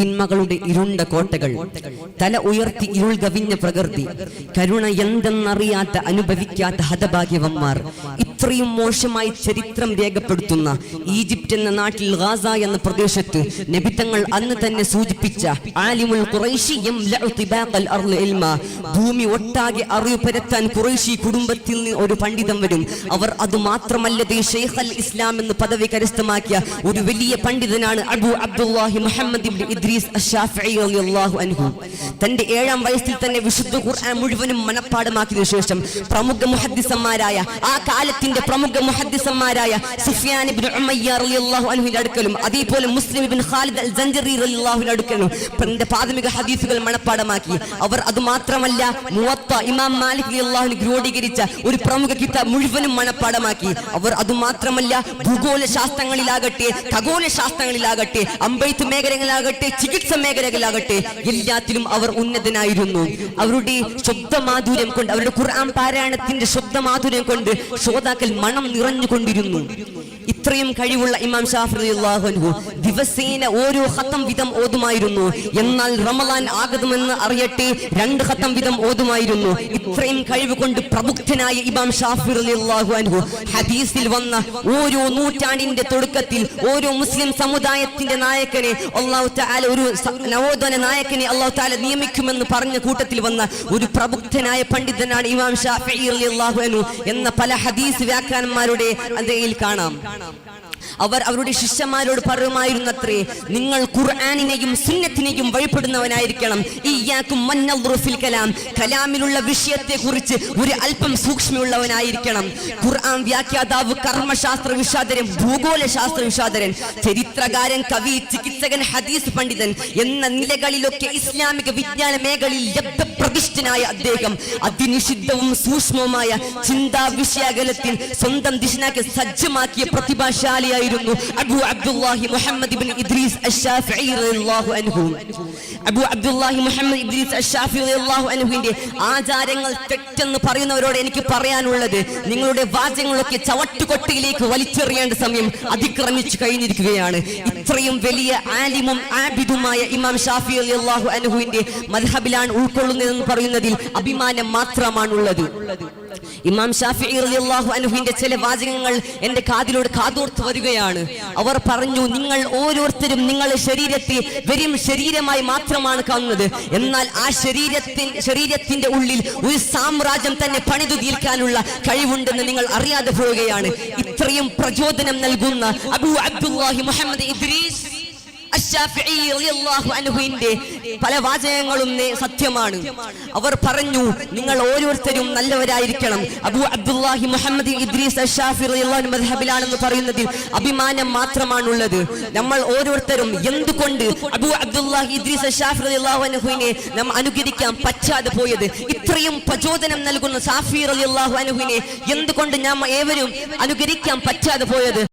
തിന്മകളുടെ ഇരുണ്ട കോട്ടകൾ. തല ഉയർത്തി ഇരുൾ കവിഞ്ഞ പ്രകൃതി. കരുണ എന്തെന്നറിയാത്ത അനുഭവിക്കാത്ത ഹതഭാഗ്യവന്മാർ. ഇത്രയും മോശമായി ചരിത്രം രേഖപ്പെടുത്തുന്ന ഈജിപ്റ്റ് എന്ന നാട്ടിൽ ഗാസ എന്ന പ്രദേശത്ത് നബിത്തങ്ങൾ അന്ന് തന്നെ സൂചിപ്പിച്ച ആലിമുൽ ഭൂമി ഒട്ടാകെ അറിവ് പരത്താൻ ഖുറൈശി കുടുംബത്തിൽ നിന്ന് ഒരു പണ്ഡിതൻ വരും. അവർ അത് മാത്രമല്ലതേ ഷെയ്ഖ് അൽ ഇസ്ലാം എന്ന് പദവി കരസ്ഥമാക്കിയ ഒരു വലിയ പണ്ഡിതനാണ് അബു അബ്ദുല്ലാഹി മുഹമ്മദ് ഇദ്രീസ് അൻഹു. തന്റെ ഏഴാം വയസ്സിൽ തന്നെ വിശുദ്ധ ഖുർആൻ മുഴുവനും മനഃപ്പാടമാക്കിയതിനു ശേഷം പ്രമുഖ മുഹദ്ദിസന്മാരായ ആ കാലത്തിന്റെ പ്രമുഖ മുഹദ്ദിസന്മാരായ സുഫിയാൻ ഇബ്നു ഉമയ്യ റളിയല്ലാഹു അൻഹുവിന്റെ അടുക്കലും അതേപോലെ മുസ്ലിം ഇബ്നു ഖാലിദ് അൽ ജൻജറി റളിയല്ലാഹുവിന്റെ അടുക്കലും തന്റെ പ്രാഥമിക ഹദീസുകൾ മണപ്പാടമാക്കി അവർ അത് മാത്രമല്ല മുവത്ത ഇമാം മാലിക് റളിയല്ലാഹുവിന് ക്രോഡീകരിച്ച ഒരു പ്രമുഖ കിതാബ് മുഴുവനും മണപ്പാടമാക്കി അവർ അത് മാത്രമല്ല ഭൂഗോള ശാസ്ത്രങ്ങളിലാകട്ടെ ഖഗോള ശാസ്ത്രങ്ങളിലാകട്ടെ അമ്പെയ്ത്ത് മേഖലകളിലാകട്ടെ ചികിത്സ മേഖലകളിലാകട്ടെ എല്ലാത്തിലും അവർ ഉന്നതനായിരുന്നു. അവരുടെ ശബ്ദമാധുര്യം കൊണ്ട് അവരുടെ ഖുർആൻ പാരായണത്തിന്റെ ശബ്ദമാധുര്യം കൊണ്ട് ശ്രോതാക്കൾ മണം നിറഞ്ഞുകൊണ്ടിരുന്നു. ഇത്രയും കഴിവുള്ള ഇമാം ഷാഫി അൻഹു ദിവസേന ഓരോ ഹത്തം വിധം ഓതുമായിരുന്നു. എന്നാൽ റമലാൻ ആകുമെന്ന് അറിയട്ടെ രണ്ട് ഹത്തം വിധം ഓതുമായിരുന്നു. ഇത്രയും കഴിവ് കൊണ്ട് പ്രബുദ്ധനായ ഇമാം ഷാഫി അനുഹു ഹദീസിൽ വന്ന ഓരോ നൂറ്റാണ്ടിന്റെ തുടക്കത്തിൽ ഓരോ മുസ്ലിം സമുദായത്തിന്റെ നായകനെ അള്ളാഹു താല ഒരു നവോത്ഥാന നായകനെ അള്ളാഹു താല നിയമിക്കുമെന്ന് പറഞ്ഞ കൂട്ടത്തിൽ വന്ന ഒരു പ്രബുദ്ധനായ പണ്ഡിതനാണ് ഇമാം ഷാഫി അള്ളാഹു അൻഹു എന്ന പല ഹദീസ് വ്യാഖ്യാനന്മാരുടെ അതയിൽ കാണാം. കാണാം അവർ അവരുടെ ശിഷ്യന്മാരോട് പറയുമായിരുന്നത്രേ നിങ്ങൾ ഖുർആാനിനെയും സുന്നത്തിനെയും വഴിപ്പെടുന്നവനായിരിക്കണം. മന്നദ്റു ഫിൽ കലാം. കലാമിലുള്ള വിഷയത്തെ കുറിച്ച് ഒരു അല്പം സൂക്ഷ്മമുള്ളവനായിരിക്കണം. ഖുർആൻ വ്യാഖ്യാതാവ് കർമ്മശാസ്ത്ര വിഷാദരൻ ഭൂഗോള ശാസ്ത്ര വിഷാദരൻ ചരിത്രകാരൻ കവി ചികിത്സകൻ ഹദീസ് പണ്ഡിതൻ എന്ന നിലകളിലൊക്കെ ഇസ്ലാമിക വിജ്ഞാന മേഖലയിൽ ലബ്ധപ്രതിഷ്ഠനായ അദ്ദേഹം. അതിനിഷിദ്ധവും സൂക്ഷ്മവുമായ ചിന്താ വിഷയാകലത്തിൽ സ്വന്തം ദിശനാക്കി സജ്ജമാക്കിയ പ്രതിഭാശാലിയായിരുന്നു അബു അബ്ദുല്ലാഹി മുഹമ്മദ് ഇബ്നു ഇദ്രീസ് അഷ്ശാഫിഈ റളിയല്ലാഹു അൻഹു. അബു അബ്ദുല്ലാഹി മുഹമ്മദ് ഇദ്രീസ് അഷ്ശാഫി റളിയല്ലാഹു അൻഹുവിന്റെ ആചാരങ്ങൾ തെറ്റെന്ന് പറയുന്നവരോട് എനിക്ക് പറയാനുള്ളത് നിങ്ങളുടെ വാചകങ്ങളൊക്കെ ചവട്ടുകൊട്ടയിലേക്ക് വലിച്ചെറിയേണ്ട സമയം അതിക്രമിച്ചു കഴിഞ്ഞിരിക്കുകയാണ്. ഇത്രയും വലിയ ആലിമും ആബിദുമായ ഇമാം ഷാഫി റളിയല്ലാഹു അൻഹുവിന്റെ മദ്ഹബിലാണ് ഉൾക്കൊള്ളുന്നതെന്ന് പറയുന്നതിൽ അഭിമാനം മാത്രമാണുള്ളത്. ഇമാം ഷാഫി റളിയല്ലാഹു അൻഹുവിന്റെ ചില വാചകങ്ങൾ എന്റെ കാതിലൂടെ കാതോർത്ത് വരികയാണ്. അവർ പറഞ്ഞു നിങ്ങൾ ഓരോരുത്തരും നിങ്ങളുടെ ശരീരത്തെ വെറും ശരീരമായി മാത്രമാണ് കാണുന്നത്. എന്നാൽ ആ ശരീരത്തിൻ ശരീരത്തിന്റെ ഉള്ളിൽ ഒരു സാമ്രാജ്യം തന്നെ പണിതു തീർക്കാനുള്ള കഴിവുണ്ടെന്ന് നിങ്ങൾ അറിയാതെ പോവുകയാണ്. ഇത്രയും പ്രചോദനം നൽകുന്ന അബു അബ്ദുല്ലാഹി മുഹമ്മദ് ഇദ്രീസ് പല വാചകങ്ങളും സത്യമാണ്. അവർ പറഞ്ഞു നിങ്ങൾ ഓരോരുത്തരും നല്ലവരായിരിക്കണം. അബു അബ്ദുല്ലാഹി മുഹമ്മദ് ഇദ്രീസ് മദ്ഹബിലാണെന്ന് പറയുന്നതിൽ അഭിമാനം മാത്രമാണുള്ളത്. നമ്മൾ ഓരോരുത്തരും എന്തുകൊണ്ട് അബു അബ്ദുല്ലാഹി ഇദ്രീസ് നാം അനുകരിക്കാൻ പറ്റാതെ പോയത്? ഇത്രയും പ്രചോദനം നൽകുന്ന സാഫി റളിയല്ലാഹു അൻഹുവിനെ എന്തുകൊണ്ട് നാം ഏവരും അനുകരിക്കാൻ പറ്റാതെ പോയത്?